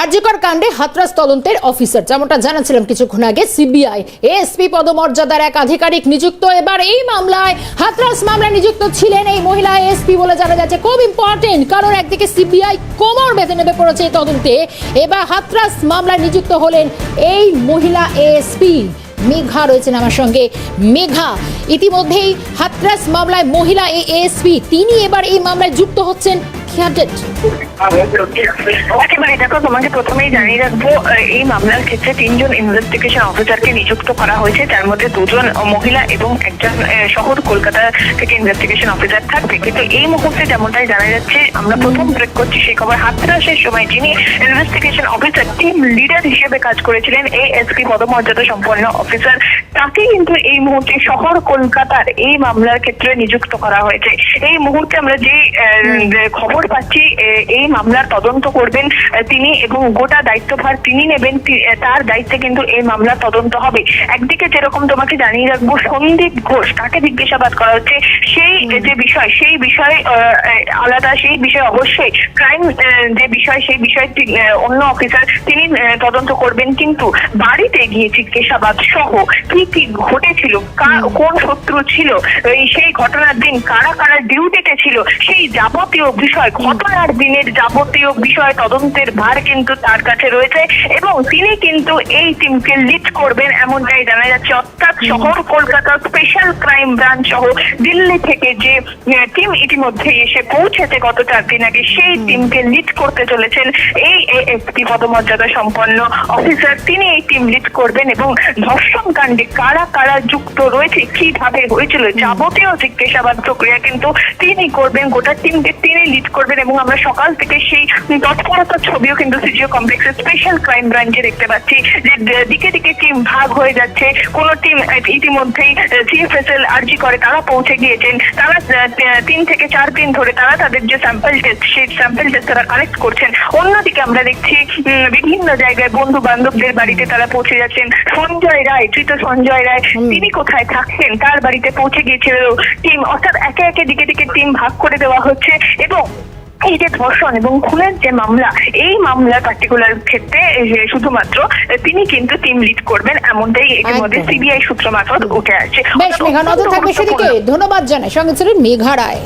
আরজিকর কাণ্ডে হাতরাস তদন্তের অফিসার। যেমনটা জানাছিলাম কিছুক্ষণ আগে, সিবিআই, এএসপি পদমর্যাদার এক আধিকারিক নিযুক্ত। এবার এই মামলায়, হাতরাস মামলায় নিযুক্ত ছিলেন এই মহিলা এএসপি বলে জানা যাচ্ছে। খুব ইম্পর্টেন্ট কারণ একদিকে সিবিআই কোমর বেঁধে নেবে পড়েছে এই তদন্তে। এবার হাতরাস মামলায় নিযুক্ত হলেন এই মহিলা এএসপি। মেঘা রয়েছেন আমার সঙ্গে। মেঘা, ইতিমধ্যেই হাতরাস মামলায় মহিলা এএসপি। তিনি এবার এই মামলায় যুক্ত হচ্ছেন কি আপডেট একেবারে দেখো তোমাকে প্রথমেই জানিয়ে রাখব এই মামলার ক্ষেত্রে তিনজন ইনভেস্টিগেশন অফিসারকে নিযুক্ত করা হয়েছে। মধ্যে দুজন মহিলা এবং একজন শহর কলকাতা থেকে ইনভেস্টিগেশন অফিসার থাকবে। কিন্তু এই মুহূর্তে যেমনটাই জানা যাচ্ছে আমরা প্রথম ব্রেক করছি সেই খবর হাতরাসের সময়। যিনি ইনভেস্টিগেশন অফিসার টিম লিডার হিসেবে কাজ করেছিলেন এএসপি পদমর্যাদা সম্পন্ন অফিসার তাকে কিন্তু এই মুহূর্তে শহর কলকাতার এই মামলার ক্ষেত্রে নিযুক্ত করা হয়েছে। এই মুহূর্তে আমরা যে আহ, খবর পাচ্ছি এই মামলার তদন্ত করবেন তিনি এবং গোটা দায়িত্বভার তিনি নেবেন তার দায়িত্বে কিন্তু এই মামলার তদন্ত হবে। একদিকে যেরকম তোমাকে জানিয়ে রাখব সন্দীপ ঘোষ তাকে জিজ্ঞাসাবাদ করা হচ্ছে সেই যে বিষয় সেই বিষয় আলাদা সেই বিষয় অবশ্যই ক্রাইম যে বিষয় সেই বিষয় অন্য অফিসার তিনি তদন্ত করবেন কিন্তু বাড়িতে গিয়ে জিজ্ঞাসাবাদ সহ কি কি ঘটেছিল কোন শত্রু ছিল সেই ঘটনার দিন কারা কারা ডিউটিতে ছিল সেই যাবতীয় বিষয় ঘটনার দিনের যাবতীয় বিষয় তদন্তের ভার কিন্তু তার কাছে রয়েছে এবং তিনি কিন্তু এই টিমকে লিড করবেন এমনটাই জানা যাচ্ছে। অর্থাৎ শহর কলকাতা স্পেশাল ক্রাইম ব্রাঞ্চ সহ দিল্লি থেকে যে টিম ইতিমধ্যে এসে পৌঁছেছে গত চার দিন আগে সেই টিমকে লিড করতে চলেছেন এই এএসপি পদমর্যাদা সম্পন্ন অফিসার তিনি এই টিম লিড করবেন এবং ধর্ষণ কাণ্ডে কারা কারা যুক্ত রয়েছে কীভাবে হয়েছিল যাবতীয় জিজ্ঞাসাবাদ প্রক্রিয়া কিন্তু তিনি করবেন। গোটা টিমকে তিনি লিড করবেন এবং আমরা সকাল থেকে সেই তৎপরতার ছবিও কিন্তু সিজিও কমপ্লেক্সের স্পেশাল ক্রাইম ব্রাঞ্চে দেখতে পাচ্ছি যে দিকে দিকে টিম ভাগ হয়ে যাচ্ছে। কোন টিম ইতিমধ্যেই সিএফএসএল আরজি করে তারা পৌঁছে গিয়েছেন। তারা তিন থেকে চার দিন ধরে তারা তাদের যে স্যাম্পল টেস্ট সেই স্যাম্পল টেস্ট তারা কালেক্ট করছেন। অন্যদিকে আমরা দেখছি বিভিন্ন জায়গায় বন্ধু বান্ধবদের বাড়িতে তারা পৌঁছে যাচ্ছেন। সঞ্জয় রায় ধৃত সঞ্জয় রায় তিনি কোথায় থাকছেন? তার বাড়িতে পৌঁছে গিয়েছিল? টিম অর্থাৎ একে একে দিকে দিকে টিম ভাগ করে দেওয়া হচ্ছে এবং এই যে ধর্ষণ এবং খুনের যে মামলা এই মামলার পার্টিকুলার ক্ষেত্রে শুধুমাত্র তিনি কিন্তু টিম লিড করবেন এমনটাই ইতিমধ্যে। সিবিআই সূত্র মারফত উঠে আসছে। বেশ মেঘা নজর থাকবে সেদিকে। ধন্যবাদ জানাই। সঙ্গে ছিলেন মেঘা রায়।